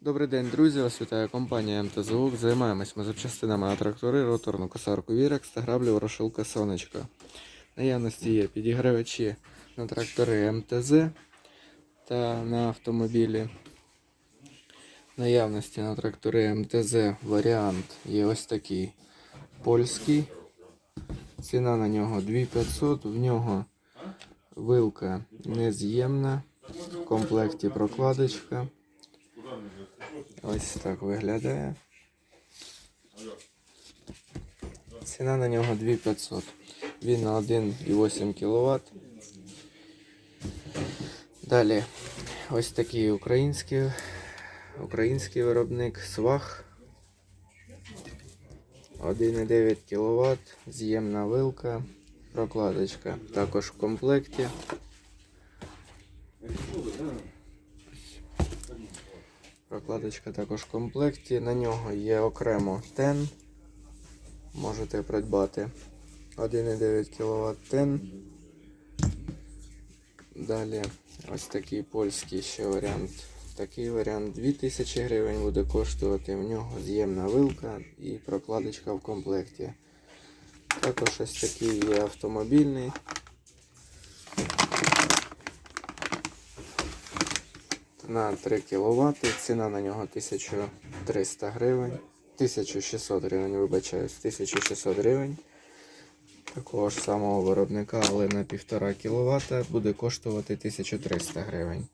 Добрий день, друзі! Вас вітає компанія МТЗУК. Займаємось ми запчастинами на трактори, роторну косарку Вірекс та граблю ворошилка Сонечка. Наявності є підігравачі на трактори МТЗ та на автомобілі. Наявності на трактори МТЗ варіант є ось такий польський. Ціна на нього 2500, в нього вилка нез'ємна, в комплекті прокладочка. Ось так виглядає. Ціна на нього 2500. Він на 1,8 кВт. Далі ось такий український, український виробник Свах. 1,9 кВт, з'ємна вилка, прокладочка. Також в комплекті. Прокладочка також в комплекті. На нього є окремо тен. Можете придбати 1,9 кВт тен. Далі ось такий польський ще варіант. Такий варіант 2000 гривень буде коштувати. В нього з'ємна вилка і прокладочка в комплекті. Також ось такий є автомобільний. На 3 кВт. Ціна на нього 1300 гривень. 1600 гривень, вибачаюсь, 1600 гривень. Такого ж самого виробника, але на 1,5 кВт буде коштувати 1300 гривень.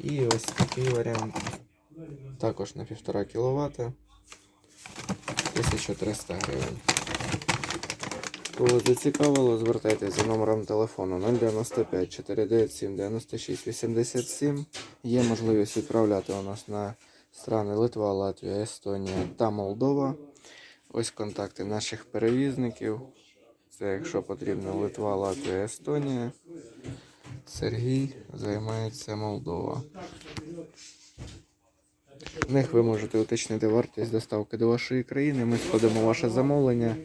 І ось такий варіант. Також на 1,5 кВт. 1300 гривень. Кого зацікавило, звертайтеся за номером телефону 095 497 96 87. Є можливість відправляти у нас на страни Литва, Латвія, Естонія та Молдова. Ось контакти наших перевізників. Це якщо потрібно Литва, Латвія, Естонія. Сергій займається Молдова. В них ви можете уточнити вартість доставки до вашої країни. Ми складемо ваше замовлення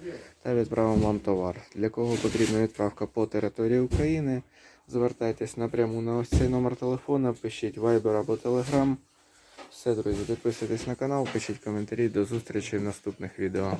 та відправимо вам товар. Для кого потрібна відправка по території України, звертайтесь напряму на ось цей номер телефона, пишіть Viber або Telegram. Все, друзі, підписуйтесь на канал, пишіть коментарі. До зустрічі в наступних відео.